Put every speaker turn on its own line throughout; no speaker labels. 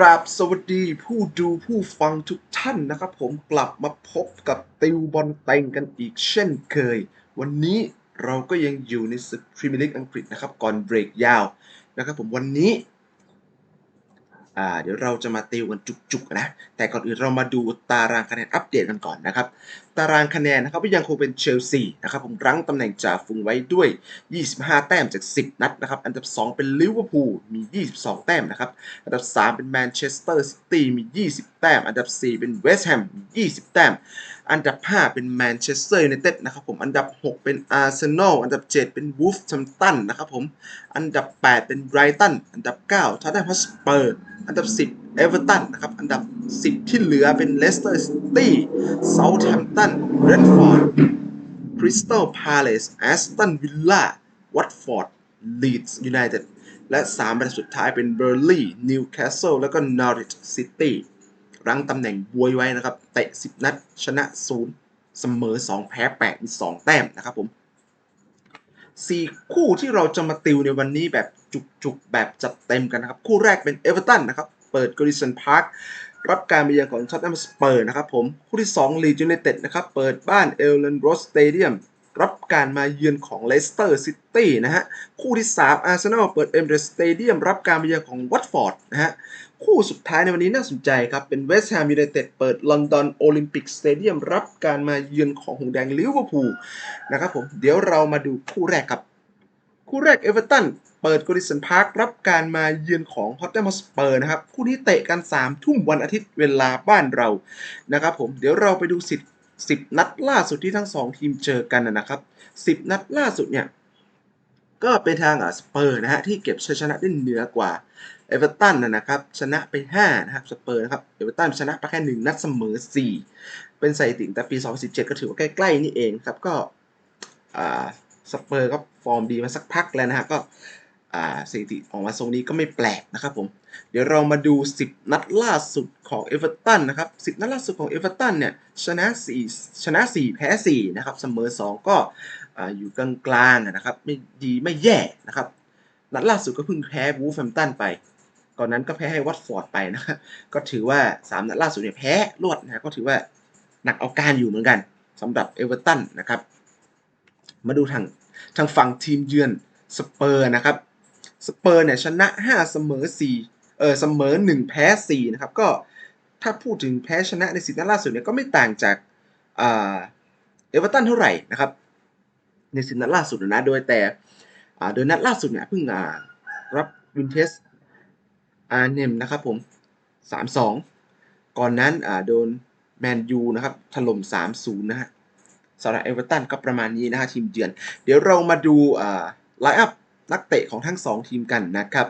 ราบสวัสดีผู้ดูผู้ฟังทุกท่านนะครับ ผมกลับมาพบกับติวบอลเต็งกันอีกเช่นเคย วันนี้เราก็ยังอยู่ในศึกพรีเมียร์ลีกอังกฤษนะครับ ก่อนเบรกยาวนะครับผมวันนี้อ่าเดี๋ยวเราจะมาติวกันจุกๆนะ แต่ก่อนอื่นเรามาดูตารางคะแนนอัปเดตกันก่อนนะครับ ตารางคะแนนนะครับก็ยังคงเป็นเชลซีนะครับผมรั้งตำแหน่งจ่าฝูงไว้ด้วย 25 แต้มจาก 10 นัดนะครับ อันดับ 2 เป็นลิเวอร์พูลมี 22 แต้มนะครับ อันดับ 3 เป็นแมนเชสเตอร์ซิตี้มี 20 แต้ม อันดับ 4 เป็นเวสต์แฮมมี20 แต้ม อันดับ 5 เป็นแมนเชสเตอร์ยูไนเต็ดนะครับผม อันดับ 6 เป็นอาร์เซนอล อันดับ 7 เป็นวูฟแฮมตันนะครับผม อันดับ 8 เป็นไบรตัน อันดับ 9ท็อตแนมฮอสเปอร์ อันดับ 10 เอเวอร์ตันนะครับ อันดับ 10 ที่เหลือเป็นเลสเตอร์ซิตี้เซาท์แฮมป์ตันเรนฟอร์ดคริสตัลพาเลสแอสตันวิลล่าวัตฟอร์ดลีดส์ยูไนเต็ดและ 3 อันดับสุดท้ายเป็นเบอร์ลีย์นิวคาสเซิลแล้วก็นอริชซิตี้รั้งตำแหน่งบวยไว้นะครับ เตะ 10 นัด ชนะ 0 เสมอ 2 แพ้ 8 มี 2 แต้มนะครับผม 4 คู่ที่เราจะมาติวในวันนี้แบบจุกๆ แบบจัดเต็มกันนะครับ คู่แรกเป็นเอเวอร์ตันนะครับ เปิดกอริสันพาร์ครับการมาเยือนของท็อตแนมสเปอร์นะครับผมคู่ที่2ลีดยูไนเต็ดนะครับเปิดบ้านเอลเลนโรสสเตเดียมรับการมาเยือนของเลสเตอร์ซิตี้นะฮะคู่ที่ 3 อาร์เซนอลเปิดเอมเรสสเตเดียมรับการมาเยือนของวัตฟอร์ดนะฮะคู่สุดท้ายในวันนี้น่าสนใจครับ เป็นเวสต์แฮมยูไนเต็ดเปิดลอนดอนโอลิมปิกสเตเดียมรับการมาเยือนของหงแดงลิเวอร์พูลนะครับผมเดี๋ยวเรามาดูคู่แรกครับ คู่แรกเอเวอร์ตัน เปิดกริสันพาร์ครับการมาเยือนของฮอตแนมสเปอร์นะครับ คู่นี้เตะกัน3ทุ่มวันอาทิตย์เวลาบ้านเรานะครับผมเดี๋ยวเราไปดูสิบสิบนัดล่าสุดที่ทั้งสองทีมเจอกันนะครับสิบนัดล่าสุดเนี่ย ก็เป็นทางอสเปอร์นะฮะที่เก็บชัยชนะได้เหนือกว่าเอเวอร์ตันนะนะครับชนะไป5นะครับสเปอร์นะครับเอเวอร์ตันชนะไปแค่ 1 นัดเสมอ 4 เป็นสถิติแต่ปี 2017 ก็ถือว่าใกล้ ๆ นี่เองครับก็อสเปอร์ก็ฟอร์มดีมาสักพักแล้วนะฮะก็ สถิติออกมาทรงนี้ก็ไม่แปลกนะครับผม เดี๋ยวเรามาดู 10 นัดล่าสุดของเอเวอร์ตันนะครับ 10 นัดล่าสุดของเอเวอร์ตันเนี่ยชนะ 4 ชนะ 4 แพ้ 4 นะครับ เสมอ 2 ก็ออยู่กลางๆนะครับ ไม่ดีไม่แย่นะครับ นัดล่าสุดก็เพิ่งแพ้วูฟแฮมตันไป ก่อนนั้นก็แพ้ให้วัตฟอร์ดไปนะครับ ก็ถือว่า 3 นัดล่าสุดเนี่ยแพ้รวดนะฮะก็ถือว่าหนักเอาการอยู่เหมือนกันสำหรับเอเวอร์ตันนะครับ มาดูทางทางฝั่งทีมเยือนสเปอร์นะครับ สเปอร์เนี่ยชนะ 5 เสมอ 4 เออเสมอ 1 แพ้ 4 นะครับ ก็ถ้าพูดถึงแพ้ชนะในสิบนัดล่าสุดเนี่ยก็ไม่ต่างจากเอเวอร์ตันเท่าไหร่นะครับ ในสิบนัดล่าสุดนะ โดยแต่โดยนัดล่าสุดเนี่ยเพิ่งรับวินเทสอาร์เนมนะครับผม 3-2 ก่อนนั้นโดนแมนยูนะครับถล่ม 3-0 นะฮะสำหรับเอเวอร์ตันก็ประมาณนี้นะฮะทีมเยือน เดี๋ยวเรามาดูไลน์อัพ นักเตะของทั้ง 2 ทีมกันนะครับ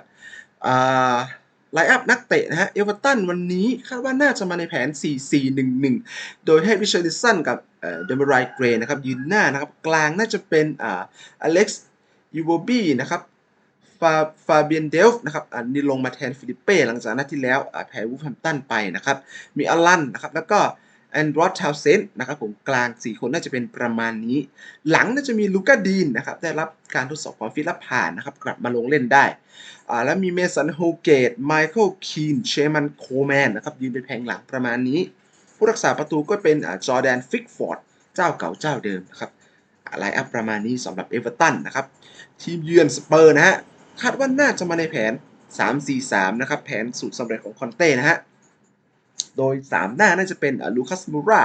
ไลน์อัพนักเตะนะฮะ เอเวอร์ตันวันนี้คาดว่าน่าจะมาในแผน 4-4-1-1 โดยให้วิชาริสันกับเดมไรายเกรนะครับยืนหน้านะครับ กลางน่าจะเป็นอ่าอเล็กซ์ยูโบบี้นะครับฟาฟาเบียนเดลฟ์นะครับอันนี้ลงมาแทนฟิลิปเป้หลังจากนัดที่แล้วแพ้วูฟแฮมตันไปนะครับ มีอลันนะครับ แล้วก็ แอนดรอสทาวเซนนะครับผมกลาง 4 คนน่าจะเป็นประมาณนี้ หลังน่าจะมีลูก้าดีนนะครับได้รับการทดสอบความฟิตและผ่านนะครับ กลับมาลงเล่นได้อ่าแล้วมีเมสันโฮเกตไมเคิลคีนเชมันโคแมนนะครับยืนเป็นแผงหลังประมาณนี้ ผู้รักษาประตูก็เป็นจอร์แดนฟิกฟอร์ดเจ้าเก่าเจ้าเดิมนะครับไลน์อัพประมาณนี้สำหรับเอเวอร์ตันนะครับทีมเยือนสเปอร์นะฮะคาดว่าน่าจะมาในแผน 3-4-3 นะครับ แผนสูตรสำเร็จของคอนเต้นะฮะ โดย 3 หน้าน่าจะเป็นลูคัสมูรา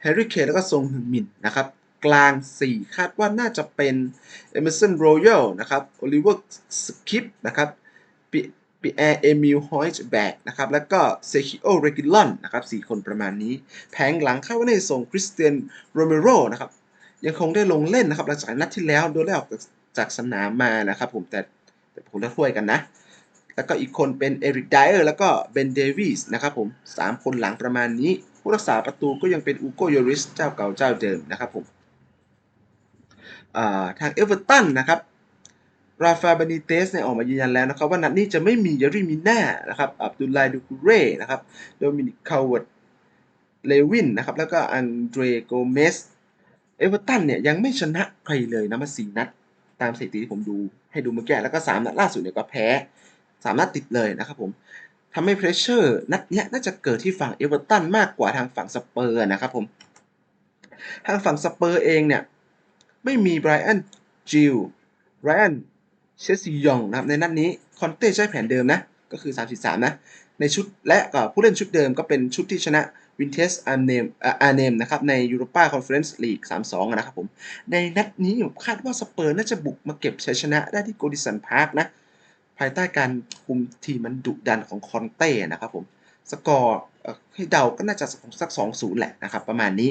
แฮร์รี่เคนแล้วก็ซงฮึงมินนะครับกลาง 4 คาดว่าน่าจะเป็นเอเมอร์สันโรยัลนะครับโอลิเวอร์สคิปนะครับปีปีแอร์เอมิลฮอยส์แบกนะครับ แล้วก็เซคิโอเรกิลอนนะครับ4คนประมาณนี้ แผงหลังคาดว่าน่าจะส่งคริสเตียนโรเมโรนะครับ ยังคงได้ลงเล่นนะครับ หลังจากนัดที่แล้วโดนไล่ออกจากสนามมานะครับผมแต่แต่ผมจะถ้วยกันนะ แล้วก็อีกคนเป็นเอริกไดเออร์แล้วก็เบนเดวิสนะครับผม3คนหลังประมาณนี้ ผู้รักษาประตูก็ยังเป็นอูโกโยริสเจ้าเก่าเจ้าเดิมนะครับผมทางเอเวอร์ตันนะครับราฟาบานิเตสเนี่ยออกมายืนยันแล้วนะครับว่านัดนี้จะไม่มีเยาริมิน่านะครับอับดุลไลดูกุเร่นะครับโดมินิกคาวเวิร์ดเลวินนะครับแล้วก็อันเดรโกเมสเอเวอร์ตันเนี่ยยังไม่ชนะใครเลยนะมาสี่นัด ตามสถิติที่ผมดูให้ดูเมื่อกี้แล้วก็สามนัดล่าสุดเนี่ยก็แพ้ สามนัดติดเลยนะครับผมทำให้เพรสเชอร์นัดนี้น่าจะเกิดที่ฝั่งเอเวอร์ตันมากกว่าทางฝั่งสเปอร์นะครับผม ทางฝั่งสเปอร์เองเนี่ย ไม่มีไบรอันจิลไบรอันเชสซิยองนะครับ ในนัดนี้คอนเต้ใช้แผนเดิมนะ ก็คือ 33 นะ ในชุดและก็ผู้เล่นชุดเดิมก็เป็นชุดที่ชนะวินเทสอาร์เนมอาร์เนมนะครับ ในยูโรปาคอนเฟอเรนซ์ลีก 3-2 นะครับผม ในนัดนี้ผมคาดว่าสเปอร์น่าจะบุกมาเก็บชัยชนะได้ที่โกดิสันพาร์คนะ ภายใต้การคุมทีมมันดุดันของคอนเต้นะครับผม สกอร์ให้เดาก็น่าจะสัก2-0แหละนะครับ ประมาณนี้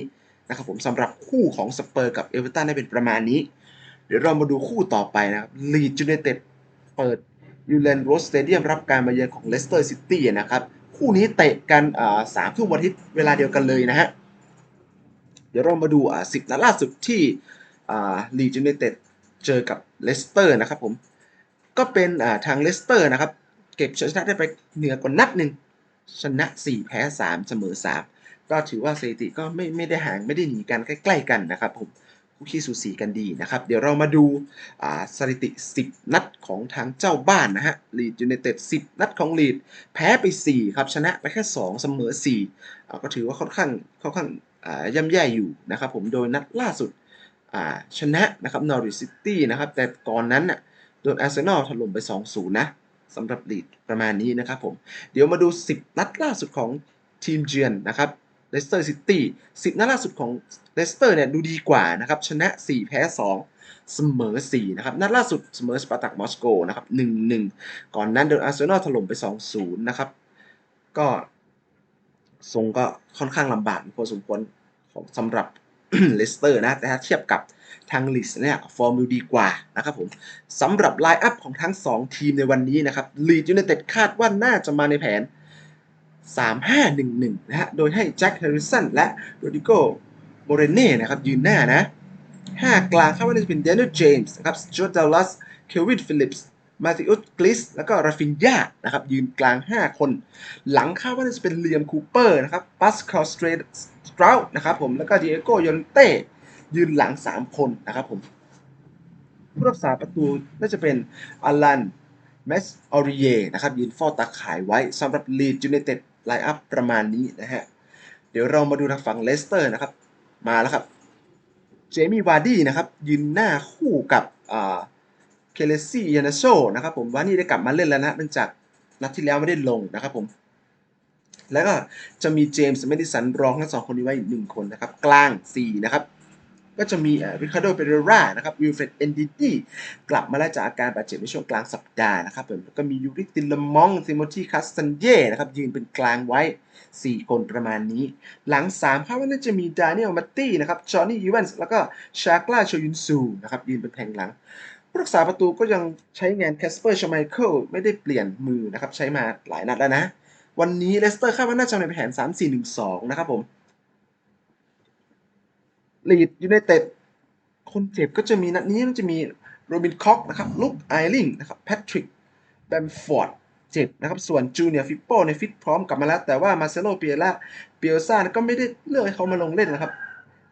นะครับผมสำหรับคู่ของสเปอร์กับเอเวอร์ตันได้เป็นประมาณนี้ เดี๋ยวเรามาดูคู่ต่อไปนะครับลีดยูไนเต็ดเปิดยูเลนโรสสเตเดียมรับการมาเยือนของเลสเตอร์ซิตี้นะครับคู่นี้เตะกันสามทุ่มวันอาทิตย์เวลาเดียวกันเลยนะฮะเดี๋ยวเรามาดูอ่าสิบนัดล่าสุดที่ลีดยูไนเต็ดเจอกับเลสเตอร์นะครับผม ก็เป็นทางเลสเตอร์นะครับ เก็บชนะได้ไปเหนือกว่านัดหนึ่งชนะ 4 แพ้ 3 เสมอ 3 ก็ถือว่าสถิติก็ไม่ไม่ได้ห่างไม่ได้หนีกันใกล้ ๆ กันนะครับผมคู่ขี้สูสีกันดีนะครับ เดี๋ยวเรามาดูาสถิติ 10 นัดของทางเจ้าบ้านนะฮะลีดยูไนเต็ด 10 นัดของลีดแพ้ไป 4 ครับ ชนะไปแค่ 2 เสมอ4อ่ก็ถือว่าค่อนข้างค่อนข้างย่ำแย่อยู่นะครับผมโดยนัดล่าสุดชนะนะครับนอริสซิตี้นะครับแต่ก่อนนั้นน่ะ โดนอาร์เซนอลถล่มไป 2-0 นะสำหรับลีดประมาณนี้นะครับผม เดี๋ยวมาดู 10 นัดล่าสุดของทีมเยือนนะครับเลสเตอร์ซิตี้10 นัดล่าสุดของเลสเตอร์เนี่ยดูดีกว่านะครับ ชนะ 4 แพ้ 2 เสมอ 4 นะครับ นัดล่าสุดเสมอสปาร์ตักมอสโกนะครับ 1-1 ก่อนนั้นโดนอาร์เซนอลถล่มไป 2-0 นะครับ ก็ทรงก็ค่อนข้างลำบากพอสมควรของสำหรับ เลสเตอร์นะแต่ถ้าเทียบกับทางลิสเนี่ยฟอร์มดูดีกว่านะครับผมสำหรับไลน์อัพของทั้ง 2 ทีมในวันนี้นะครับลีดยูไนเต็ดคาดว่าน่าจะมาในแผน 3-5-1-1 นะฮะ โดยให้แจ็คแฮร์ริสันและโรดิโกโมเรเน่นะครับยืนหน้านะ 5 กลางคาดว่าน่าจะเป็นเดน i ลเจมส์นะครับสจวตดัลลัสเควินฟิลิปส์มาติอุสกลิสแล้วก็ราฟินยานะครับยืนกลาง 5 คน หลังคาดว่าน่าจะเป็นเลียมคูเปอร์นะครับปัสคาลสเตรส สตราวนะครับผมแล้วก็ดิเอโกยอนเต้ยืนหลัง 3 คนนะครับผมผู้รักษาประตูน่าจะเป็นอลันแมสออริเยนะครับยืนเฝ้าตาข่ายไว้สำหรับลีดยูไนเต็ดไลน์อัพประมาณนี้นะฮะเดี๋ยวเรามาดูทางฝั่งเลสเตอร์นะครับ มาแล้วครับเจมี่วาร์ดี้นะครับยืนหน้าคู่กับอ่าเคเลซี่ยานาโชนะครับผมวาร์ดี้ได้กลับมาเล่นแล้วนะเนื่องจากนัดที่แล้วไม่ได้ลงนะครับผม แล้วก็จะมีเจมส์เมดิสันรองทั้งสองคนนี้ไว้อีกหนึ่งคนนะครับ กลาง 4 นะครับ ก็จะมีริคาร์โดเปเรรานะครับวิลเฟรดเอนดิตี้กลับมาแล้วจากอาการบาดเจ็บในช่วงกลางสัปดาห์นะครับผมแล้วก็มียูริตินลมองซิโมธีคัสซันเย่นะครับยืนเป็นกลางไว้ 4 คนประมาณนี้ หลัง3คาดว่าน่าจะมีดานิเอลมัตตี้นะครับจอห์นนี่ยูเวนส์แล้วก็ชากลาโชยุนซูนะครับยืนเป็นแผงหลังผู้รักษาประตูก็ยังใช้งานแคสเปอร์ชไมเคิลไม่ได้เปลี่ยนมือนะครับ ใช้มาหลายนัดแล้วนะ วันนี้เลสเตอร์คาดว่าน่าจะในแผน 3-4-1-2 นะครับผมลีดยูไนเต็ดคนเจ็บก็จะมีนัดนี้มันจะมีโรบินคอกนะครับลุคไอริงนะครับแพทริกแบมฟอร์ดเจ็บนะครับ ส่วนจูเนียร์ฟิปโปในฟิตพร้อมกลับมาแล้ว แต่ว่ามาเซโลเปียร่าเปียซ่าก็ไม่ได้เลือกให้เขามาลงเล่นนะครับ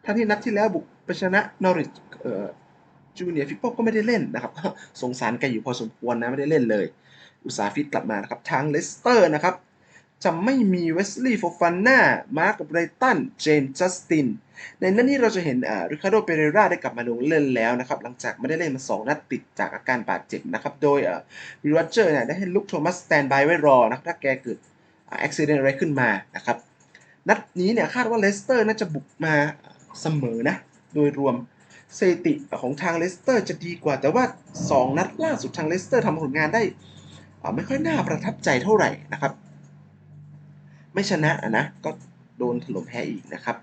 ทั้งที่นัดที่แล้วบุกไปชนะนอริทเอ่อจูเนียร์ฟิปโปก็ไม่ได้เล่นนะครับ สงสารแกอยู่พอสมควรนะ ไม่ได้เล่นเลย อุตสาหฟิตกลับมานะครับทางเลสเตอร์นะครับ จะไม่มีเวสลีย์โฟฟาน่า มาร์กไบรตัน เจมส์จัสติน ในนั้นนี่เราจะเห็นอ่าริคาร์โด เปเรราได้กลับมาลงเล่นแล้วนะครับ หลังจากไม่ได้เล่นมา 2 นัดติดจากอาการบาดเจ็บนะครับ โดยอ่าวิรัเจอร์เนี่ยได้ให้ลุกโทมัสสแตนบายไว้รอนะครับ ถ้าแกเกิดอ่าอุบิเหตุอะไรขึ้นมานะครับ นัดนี้เนี่ยคาดว่าเลสเตอร์น่าจะบุกมาเสมอนะ โดยรวมสถิติของทางเลสเตอร์จะดีกว่า แต่ว่า 2 นัดล่าสุดทางเลสเตอร์ทำผลงานได้ไม่ค่อยน่าประทับใจเท่าไหร่นะครับ ไม่ชนะนะก็โดนถล่มแพ้อีกนะครับ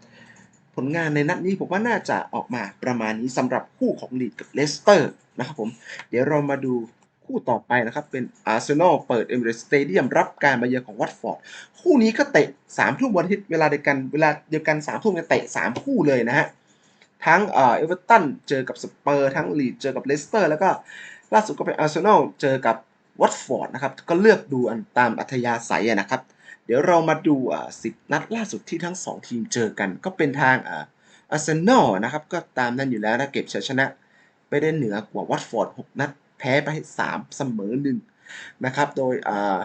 ผลงานในนัดนี้ผมว่าน่าจะออกมาประมาณนี้สำหรับคู่ของลีดกับเลสเตอร์นะครับผม เดี๋ยวเรามาดูคู่ต่อไปนะครับ เป็นอาร์เซนอลเปิดเอมิเรสสเตเดียมรับการมาเยือนของวัตฟอร์ด คู่นี้ก็เตะ3ามทุ่มวันอาทิตย์เวลาเดียวกันเวลาเดียวกัน3ามทุ่มกันเตะ 3 คู่เลยนะฮะทั้งเอเอเวอร์ตันเจอกับสเปอร์ทั้งลีดเจอกับเลสเตอร์แล้วก็ล่าสุดก็เป็นอาร์เซนอลเจอกับวัตฟอร์ดนะครับ ก็เลือกดูอันตามอัธยาศัยนะครับ เดี๋ยวเรามาดูอ่าสินัดล่าสุดที่ทั้ง 2 ทีมเจอกัน ก็เป็นทางอ่าอาร์เซนอลนะครับ ก็ตามนั้นอยู่แล้วนะเก็บชัยชนะไปได้เหนือกว่าวัตฟอร์ด6นัด แพ้ไป 3 เสมอ1นะครับ โดยอ่า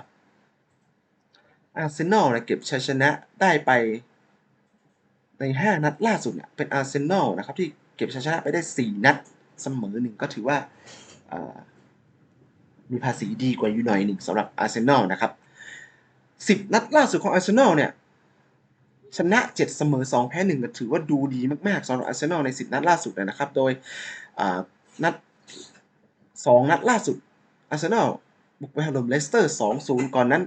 อาร์เซนอลนะเก็บชัยชนะได้ไปใน 5 นัดล่าสุดเนี่ยเป็นอาร์เซนอลนะครับที่เก็บชัยชนะไปได้ 4 นัดเสมอหนึ่งก็ถือว่ามีภาษีดีกว่าอยู่หน่อยหนึ่งสำหรับอาร์เซนอลนะครับ 10 นัดล่าสุดของอาร์เซนอลเนี่ย ชนะ 7 เสมอ 2 แพ้1ก็ถือว่าดูดีมากๆสำหรับอาร์เซนอลใน 10 นัดล่าสุดนะครับ โดยนัด 2 นัดล่าสุดอาร์เซนอลบุกไปถล่มเลสเตอร์ 2-0 ก่อนนั้น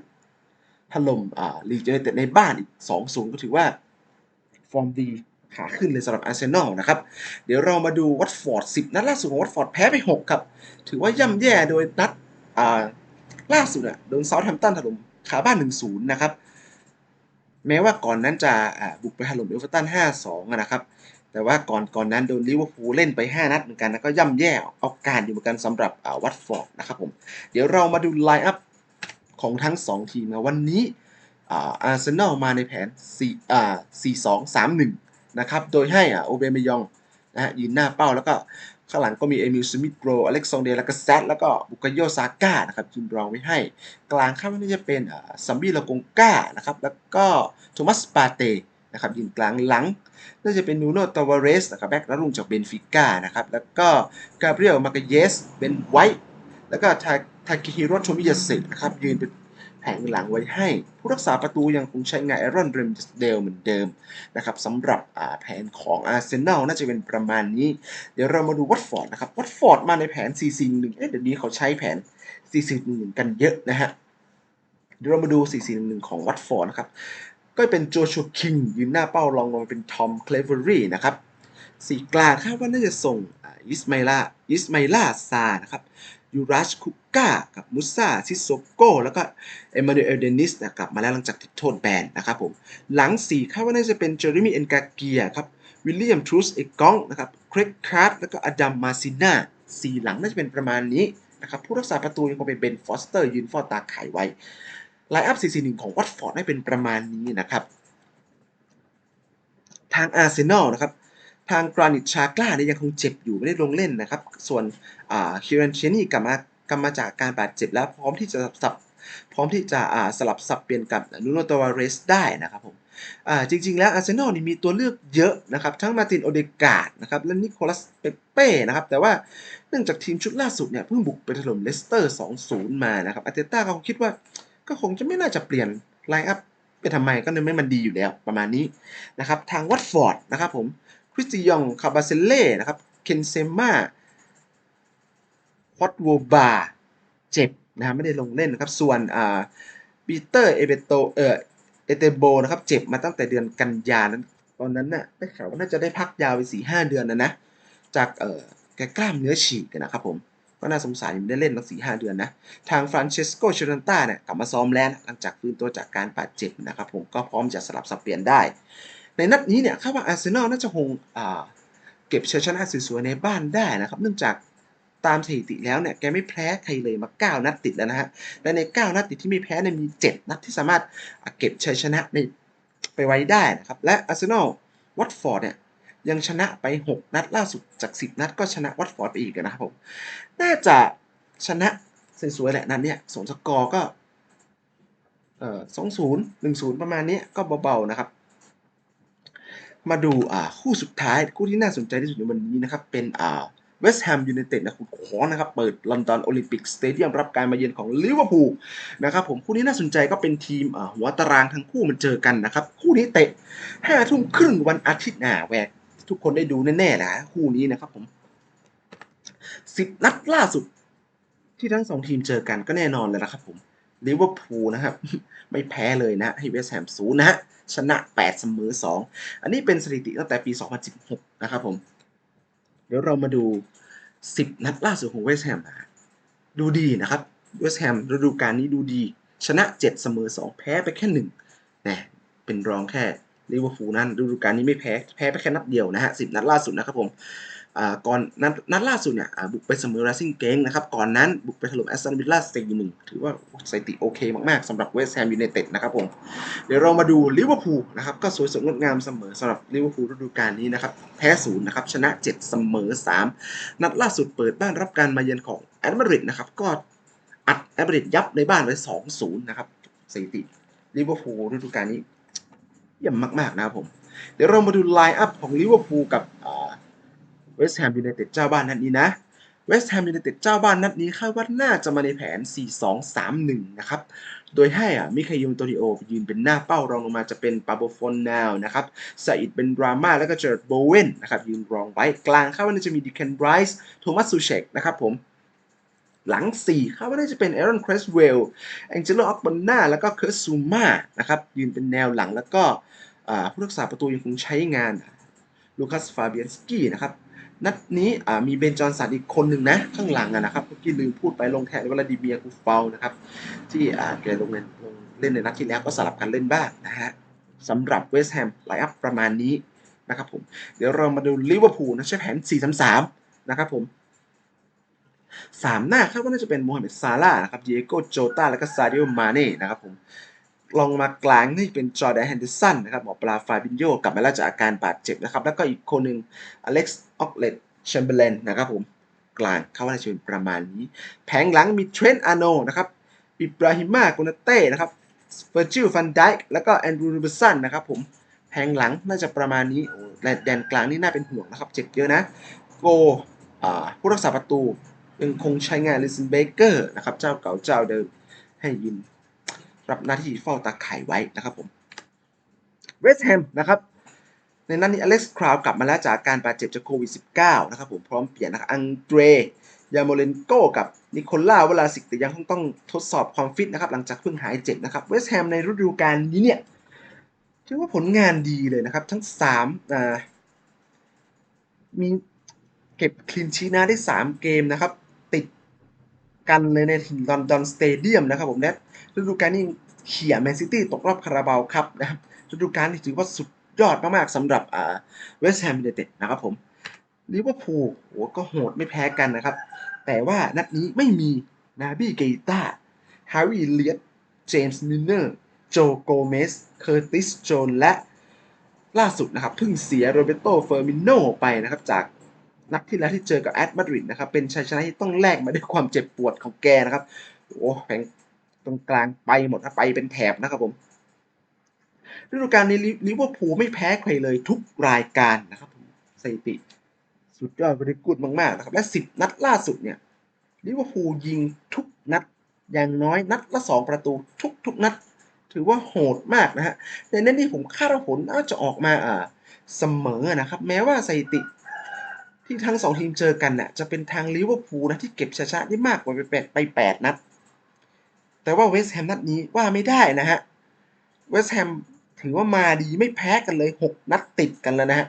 ถล่มลีดยูไนเต็ดในบ้านอีก 2-0 ก็ถือว่า ฟอร์มดีขาขึ้นเลยสำหรับอาร์เซนอลนะครับ เดี๋ยวเรามาดูวัตฟอร์ด 10 นัดล่าสุดของวัตฟอร์ดแพ้ไป 6 ครับ ถือว่าย่ำแย่โดยนัดล่าสุดอะโดนเซาท์แฮมป์ตันถล่ม ขาบ้าน 1-0 นะครับ แม้ว่าก่อนนั้นจะบุกไปถล่มเอเวอร์ตัน 5-2อะนะครับ แต่ว่าก่อนก่อนนั้นโดนลิเวอร์พูลเล่นไป 5 นัดเหมือนกันนะก็ย่ำแย่เอาการอยู่เหมือนกันสำหรับวัตฟอร์ดนะครับผม เดี๋ยวเรามาดูไลน์อัพของทั้ง 2 ทีมนะวันนี้อาร์เซนอลมาในแผน4อ่า4-2-3-1 นะครับ โดยให้อ่าโอเบเมยองนะฮะยืนหน้าเป้าแล้วก็ ข้างหลังก็มีเอมิลสมิธโกรอเล็กซองเดลากาเซตแล้วก็บุกโยซาก้านะครับยืนรองไว้ให้ กลางข้างนี่จะเป็นซัมบี้ลาโกงก้านะครับแล้วก็โทมัสปาเตนะครับยืนกลางหลังน่าจะเป็นนูโนตาวาเรสนะครับแบ็กรับรุ่งจากเบนฟิก้านะครับแล้วก็กาเบรียลมาเกเยสเป็นไวท์แล้วก็ทาทากิฮิโรโชมิยาสึนะครับยืนเป็น ผงหลังไว้ให้ ผู้รักษาประตูยังคงใช้งานแอรอนเรมเดลเหมือนเดิมนะครับสำหรับแผนของอาร์เซนอลน่าจะเป็นประมาณนี้ เดี๋ยวเรามาดูวัตฟอร์ดนะครับวัตฟอร์ดมาในแผน 4-4-1เอ๊ะเดี๋ยวนี้เขาใช้แผน 4-4-1 กันเยอะนะฮะเดี๋ยวเรามาดู 4-4-1 ของวัตฟอร์ดนะครับก็เป็นโจชัวคิงยืนหน้าเป้ารองลงมาเป็นทอมเคลเวอรี่นะครับสี่กลางคาดว่าน่าจะส่งอิสมาลาอิสมาลาซานะครับ ยูรัชคุก้ากับมุซาซิโซโกแล้วก็เอมานูเอลเดนิสกลับมาแล้วหลังจากติดโทษแบนนะครับผมหลังสี่คาดว่าน่าจะเป็นเจอร์มี่เอ็นกาเกียครับวิลเลียมทรูสเอกองนะครับครกคาร์ดแล้วก็อดัมมาซิน่าสี่หลังน่าจะเป็นประมาณนี้นะครับผู้รักษาประตูยังคงเป็นเบนฟอสเตอร์ยืนฟอร์ตาไขไว้ไลน์อัพ 4-4-1 ของวัตฟอร์ดได้เป็นประมาณนี้นะครับ ทางอาร์เซนอลนะครับ ทางกรานิตชากล้าเนี่ยยังคงเจ็บอยู่ไม่ได้ลงเล่นนะครับ ส่วนคิรันเชนี่กลับมากลับมาจากการบาดเจ็บแล้วพร้อมที่จะสับพร้อมที่จะสลับสับเปลี่ยนกับนูโนตวาเรสได้นะครับผมจริงๆ แล้วอาร์เซนอลนี่มีตัวเลือกเยอะนะครับ ทั้งมาตินโอเดกาดนะครับและนิโคลัสเปเป้นะครับ แต่ว่าเนื่องจากทีมชุดล่าสุดเนี่ยเพิ่งบุกไปถล่มเลสเตอร์ 2-0 มานะครับอาร์เตต้าเขาคิดว่าก็คงจะไม่น่าจะเปลี่ยนไลน์อัพไปทำไมก็ในเมื่อมันดีอยู่แล้วประมาณนี้นะครับ ทางวัตฟอร์ดนะครับผม คริสติยอง คาบาเซเล่นะครับ เคนเซม่าฮอตโวบาเจ็บนะฮะไม่ได้ลงเล่นนะครับ ส่วนอ่าปีเตอร์ เอเบโต เออเอเตโบนะครับ เจ็บมาตั้งแต่เดือนกันยานั้น ตอนนั้นน่ะได้ข่าวว่าน่าจะได้พักยาวไปสี่ห้าเดือนนะนะ จากเออแกกล้ามเนื้อฉีกนะครับผม ก็น่าสงสารยังไม่ได้เล่นตั้งสี่ห้าเดือนนะ ทางฟรานเชสโกเชรันต้าเนี่ยกลับมาซ้อมแล้วหลังจากฟื้นตัวจากการบาดเจ็บนะครับผม ก็พร้อมจะสลับสับเปลี่ยนได้ ในนัดนี้เนี่ยคาดว่าอาร์เซนอลน่าจะคงเก็บชัยชนะสวยๆในบ้านได้นะครับ เนื่องจากตามสถิติแล้วเนี่ยแกไม่แพ้ใครเลยมา 9 นัดติดแล้วนะฮะ และใน 9 นัดติดที่ไม่แพ้เนี่ยมี 7 นัดที่สามารถเก็บชัยชนะในไปไว้ได้นะครับ และอาร์เซนอลวัตฟอร์ดเนี่ยยังชนะไป 6 นัดล่าสุดจาก 10 นัดก็ชนะวัตฟอร์ดไปอีกนะครับผม น่าจะชนะสวยๆแหละนัดเนี้ยสมสกอร์ก็เอ่อสองศูนย์หนึ่งศูนย์ประมาณนี้ก็เบาๆนะครับ มาดูอ่าคู่สุดท้ายคู่ที่น่าสนใจที่สุดในวันนี้นะครับ เป็นอ่าเวสต์แฮมยูไนเต็ดนะคุณขอนะครับ เปิดลอนดอนโอลิมปิกสเตเดียมรับการมาเยือนของลิเวอร์พูลนะครับผมคู่นี้น่าสนใจก็เป็นทีมอ่าหัวตารางทั้งคู่มันเจอกันนะครับ คู่นี้เตะห้าทุ่มครึ่งวันอาทิตย์หน้าแหวกทุกคนได้ดูแน่ๆนะคู่นี้นะครับผมสิบนัดล่าสุดที่ทั้งสองทีมเจอกันก็แน่นอนเลยนะครับผม ลิเวอร์พูลนะครับ ไม่แพ้เลยนะให้เวสต์แฮมศูนย์นะฮะชนะ 8 เสมอ 2 อันนี้เป็นสถิติตั้งแต่ปี 2016 นะครับผม เดี๋ยวเรามาดู 10 นัดล่าสุดของเวสต์แฮมนะดูดีนะครับเวสต์แฮมฤดูกาลนี้ดูดี ชนะ 7 เสมอ 2 แพ้ไปแค่1นะเป็นรองแค่ ลิเวอร์พูลนั่นฤดูกาลนี้ไม่แพ้แพ้ไปแค่นัดเดียวนะฮะ10นัดล่าสุดนะครับผมก่อนนัดนัดล่าสุดเนี่ยบุกไปเสมอราซิงเกงนะครับก่อนนั้นบุกไปถล่มแอสตันวิลล่าสเตย์หนึ่งถือว่าสถิติโอเคมากๆสำหรับเวสต์แฮมยูไนเต็ดนะครับผมเดี๋ยวเรามาดูลิเวอร์พูลนะครับก็สวยสดงดงามเสมอสำหรับลิเวอร์พูลฤดูกาลนี้นะครับแพ้ศูนย์นะครับชนะ 7 เสมอ 3 นัดล่าสุดเปิดบ้านรับการมาเยือนของแอดมาริดนะครับก็อัดแอดมาริดยับในบ้านไว้2-0นะครับสถิติลิเวอร์พูลฤดูกาลนี้ เยี่ยมมาก ๆ นะครับผม เดี๋ยวเรามาดูไลน์อัพของลิเวอร์พูลกับเวสต์แฮมยูไนเต็ดเจ้าบ้านนัดนี้นะเวสต์แฮมยูไนเต็ดเจ้าบ้านนัดนี้คาดว่าน่าจะมาในแผน 4-2-3-1 นะครับ โดยให้อะมิคายิลโตริโอยืนเป็นหน้าเป้ารองลงมาจะเป็นปาโบฟอนนาวนะครับซาอิดเป็นดราม่าแล้วก็เจอร์ดโบเวนนะครับยืนรองไว้กลางคาดว่าน่าจะมีดิเคนไบรส์โทมัสซูเชกนะครับผม หลัง4คาดว่าน่าจะเป็นเอรอนครสเวลแองเจโลออกบอนนาแล้วก็เคิร์ตซูมานะครับยืนเป็นแนวหลังแล้วก็ผู้รักษาประตูยังคงใช้งานลูคัสฟาเบียนสกี้นะครับนัดนี้มีเบนจอนสันอีกคนหนึ่งนะ ข้างหลังนะครับเมื่อกี้ลืมพูดไปลงแทนวลาดิเมียกูเฟลนะครับ ที่แกลงเล่นลงเล่นในนัดที่แล้วก็สลับกันเล่นบ้างนะฮะสำหรับเวสต์แฮมไลน์อัพประมาณนี้นะครับผม เดี๋ยวเรามาดูลิเวอร์พูลนะใช้แผน 4-3-3 นะครับผม สามหน้าคาดว่าน่าจะเป็นโมฮัมเหม็ดซาร่านะครับเดียโกโจตาแล้วก็ซาดิโอมาเน่นะครับผมลองมากลางนี่เป็นจอร์แดนแฮนเดอร์สันนะครับหมอปลาฟาบินโยกลับมาแล้วจากอาการบาดเจ็บนะครับ แล้วก็อีกคนหนึ่งอเล็กซ์ออกเลตแชมเบร์เลนนะครับผมกลางเข้าว่าจะเป็นประมาณนี้ แผงหลังมีเทรนต์อาโนนะครับอิบราฮิมาโกนาเต้นะครับเฟอร์จิลฟันไดค์แล้วก็แอนดรูรูเบสันนะครับผมแผงหลังน่าจะประมาณนี้โอ้และแดนกลางนี่น่าเป็นห่วงนะครับเจ็บเยอะนะโกผู้รักษาประตู ยังคงใช้งานลิซันเบเกอร์นะครับเจ้าเก่าเจ้าเดิมให้ยินรับหน้าที่เฝ้าตาไข่ไว้นะครับผมเวสต์แฮมนะครับในนั้นนี้อเล็กซ์คราวกลับมาแล้วจากการบาดเจ็บจากโควิด -19 นะครับผมพร้อมเปลี่ยนนะครับอังเดรยาโมเลนโกกับนิโคล่าวลาสิกแต่ยังคงต้องทดสอบความฟิตนะครับหลังจากเพิ่งหายเจ็บนะครับเวสต์แฮมในฤดูกาลนี้เนี่ยถือว่าผลงานดีเลยนะครับ ทั้ง3อ่ามีเก็บคลีนชีนะได้ 3 เกมนะครับ กันเลยในลอนดอนสเตเดียมนะครับผมและฤดูกาลนี้เขี่ยแมนซิตี้ตกรอบคาราบาวครับนะครับฤดูกาลนี้ถือว่าสุดยอดมากๆสำหรับอ่าเวสต์แฮมยูไนเต็ดนะครับผมลิเวอร์พูลโหก็โหดไม่แพ้กันนะครับ แต่ว่านัดนี้ไม่มีนาบี้เกตาฮาร์รีเลียตเจมส์มิเนอร์โจโกเมสเคอร์ติสโจนและล่าสุดนะครับเพิ่งเสียโรเบโตเฟอร์มิโนไปนะครับจาก นัดที่แล้วที่เจอกับแอตมาดริดนะครับ เป็นชัยชนะที่ต้องแลกมาด้วยความเจ็บปวดของแกนะครับ โอ้แผงตรงกลางไปหมดนะไปเป็นแถบนะครับผมฤดูกาลนี้ลิเวอร์พูลไม่แพ้ใครเลยทุกรายการนะครับผมสถิติ สุดยอดบริกุดมากๆนะครับ และสิบนัดล่าสุดเนี่ยลิเวอร์พูลยิงทุกนัดอย่างน้อยนัดละสองประตูทุกทุกนัด ถือว่าโหดมากนะฮะในนั้นที่ผมคาดว่าผลน่าจะออกมาอ่าเสมอนะครับ แม้ว่าสถิติ ที่ทั้งสองทีมเจอกันน่ะจะเป็นทางลิเวอร์พูลนะที่เก็บชนะได้มากกว่าไปแปดไปแปดนัด แต่ว่าเวสต์แฮมนัดนี้ว่าไม่ได้นะฮะ เวสต์แฮมถือว่ามาดีไม่แพ้กันเลย6นัดติดกันแล้วนะฮะ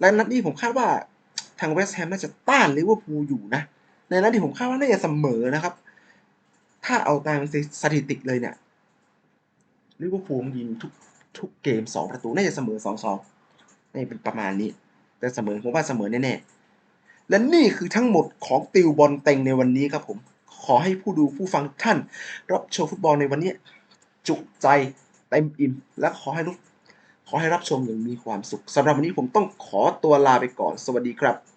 และนัดนี้ผมคาดว่าทางเวสต์แฮมน่าจะต้านลิเวอร์พูลอยู่นะ ในนัดที่ผมคาดว่าน่าจะเสมอนะครับ ถ้าเอาตามสถิติเลยเนี่ยลิเวอร์พูลยิงทุกทุกเกม2ประตูน่าจะเสมอ2-2นี่เป็นประมาณนี้ แต่เสมอผมว่าเสมอแน่ๆและนี่คือทั้งหมดของติวบอลเต็งในวันนี้ครับผมขอให้ผู้ดูผู้ฟังท่าน รับชมฟุตบอลในวันนี้จุใจเต็มอิ่มและขอให้รู้ขอให้รับชมอย่างมีความสุขสำหรับวันนี้ผมต้องขอตัวลาไปก่อน สวัสดีครับ